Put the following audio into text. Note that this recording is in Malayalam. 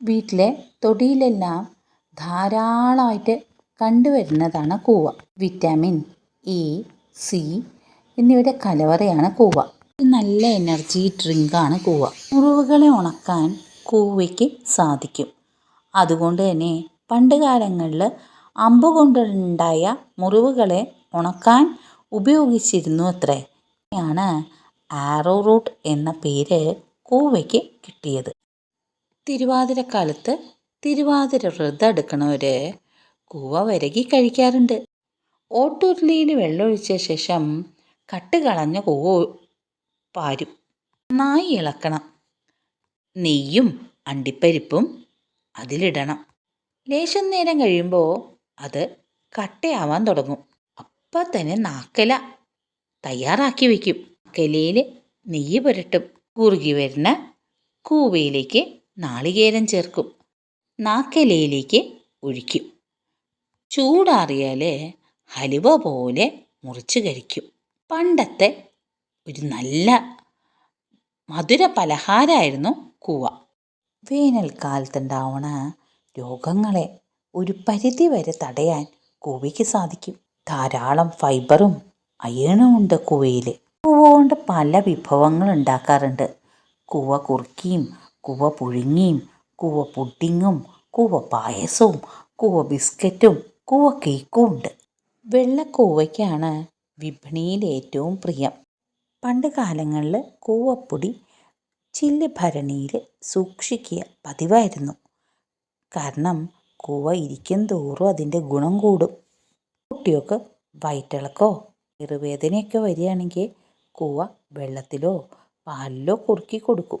വീട്ടിലെ തൊടിയിലെല്ലാം ധാരാളമായിട്ട് കണ്ടുവരുന്നതാണ് കൂവ. വിറ്റാമിൻ ഇ സി എന്നിവയുടെ കലവറയാണ് കൂവ. നല്ല എനർജി ഡ്രിങ്കാണ് കൂവ. മുറിവുകളെ ഉണക്കാൻ കൂവയ്ക്ക് സാധിക്കും. അതുകൊണ്ട് തന്നെ പണ്ട് കാലങ്ങളിൽ അമ്പ് കൊണ്ടുണ്ടായ മുറിവുകളെ ഉണക്കാൻ ഉപയോഗിച്ചിരുന്നു അത്രേ. ആണ് ആറോ റൂട്ട് എന്ന പേര് കൂവയ്ക്ക് കിട്ടിയത്. തിരുവാതിരക്കാലത്ത് തിരുവാതിര വ്രതം എടുക്കണവർ കൂവ വരകി കഴിക്കാറുണ്ട്. ഓട്ടുരുളിയിൽ വെള്ളമൊഴിച്ച ശേഷം കട്ട് കളഞ്ഞ കൂവ പാരും. നന്നായി ഇളക്കണം. നെയ്യും അണ്ടിപ്പരിപ്പും അതിലിടണം. ലേശം നേരം കഴിയുമ്പോൾ അത് കട്ടയാവാൻ തുടങ്ങും. അപ്പം തന്നെ നാക്കല തയ്യാറാക്കി വയ്ക്കും നാക്കലയിൽ നെയ്യ് പുരട്ടും. കുറുകി വരുന്ന കൂവയിലേക്ക് നാളികേരം ചേർക്കും. നാക്കലയിലേക്ക് ഒഴിക്കും. ചൂടാറിയാൽ ഹലുവ പോലെ മുറിച്ച് കഴിക്കും പണ്ടത്തെ ഒരു നല്ല മധുര പലഹാരമായിരുന്നു കൂവ. വേനൽക്കാലത്തുണ്ടാവണ രോഗങ്ങളെ ഒരു പരിധി വരെ തടയാൻ കൂവയ്ക്ക് സാധിക്കും. ധാരാളം ഫൈബറും അയേണും ഉണ്ട് കൂവയിൽ കൂവ കൊണ്ട് പല വിഭവങ്ങൾ ഉണ്ടാക്കാറുണ്ട്. കൂവ കുറുക്കിയും കൂവ പുഴുങ്ങിയും കൂവ പുഡിങ്ങും കൂവ പായസവും കൂവ ബിസ്ക്കറ്റും കൂവ കേക്കും ഉണ്ട് വെള്ളക്കൂവയ്ക്കാണ് വിപണിയിൽ ഏറ്റവും പ്രിയം. പണ്ട് കാലങ്ങളിൽ കൂവപ്പൊടി ചില്ല് ഭരണിയിൽ സൂക്ഷിക്കുക പതിവായിരുന്നു. കാരണം കൂവ ഇരിക്കും തോറും അതിന്റെ ഗുണം കൂടും. കുട്ടികൾക്ക് വയറ്റിളക്കോ ചെറുവേദനയൊക്കെ വരികയാണെങ്കിൽ കൂവ വെള്ളത്തിലോ പാലിലോ കുറുക്കി കൊടുക്കും.